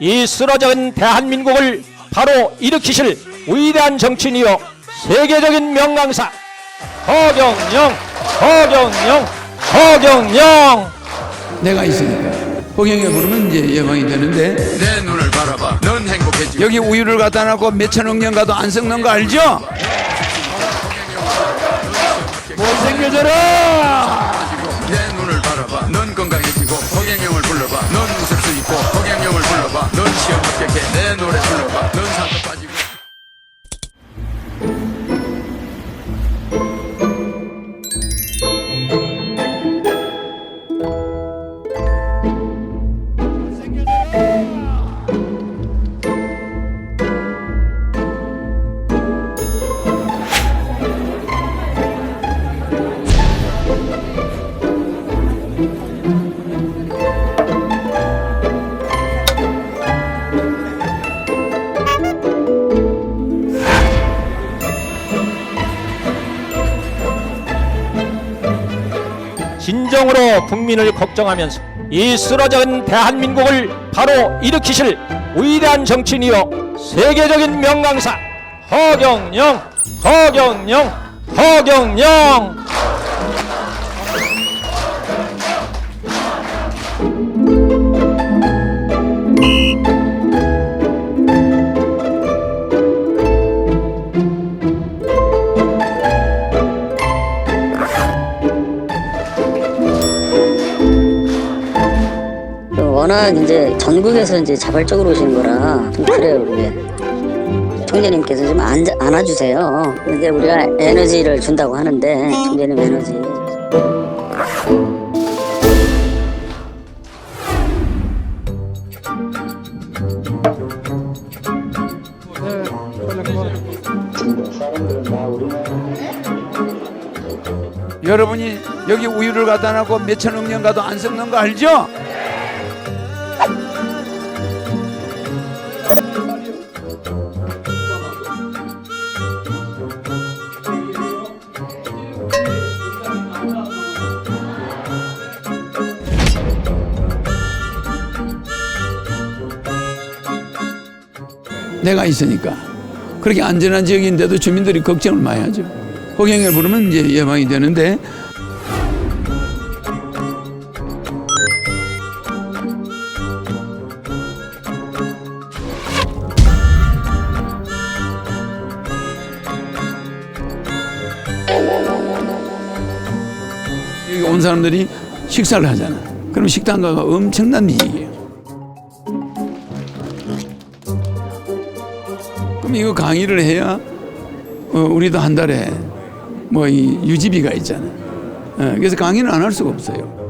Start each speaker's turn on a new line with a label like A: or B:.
A: 이 쓰러진 대한민국을 바로 일으키실 위대한 정치인이요 세계적인 명강사 허경영 허경영 허경영.
B: 내가 있으니까. 호경에 부르면 이제 예방이 되는데.
C: 내 눈을 바라봐. 넌 행복해지고
B: 여기 우유를 갖다 놔고 몇천억 년 가도 안 썩는 거 알죠? 못생겨져라!
C: 내 눈을 바라봐. 넌 건강해지고 허경영을
A: 진정으로 국민을 걱정하면서 이 쓰러진 대한민국을 바로 일으키실 위대한 정치인이요. 세계적인 명강사 허경영 허경영 허경영
D: 워낙 이제 전국에서 이제 자발적으로 오신 거라 좀 그래요 그게 총재님께서 좀 안, 안아주세요. 이제 우리가 에너지를 준다고 하는데 총재님 에너지.
B: 여러분이 여기 우유를 갖다 놔고 몇천 억 년 가도 안 썩는 거 알죠? 내가 있으니까 그렇게 안전한 지역인데도 주민들이 걱정을 많이 하죠. 호경에 부르면 이제 예방이 되는데 온 사람들이 식사를 하잖아. 그럼 식당 가가 엄청난 이익이에요. 그럼 이거 강의를 해야 어, 우리도 한 달에 뭐 이 유지비가 있잖아요. 어, 그래서 강의는 안 할 수가 없어요.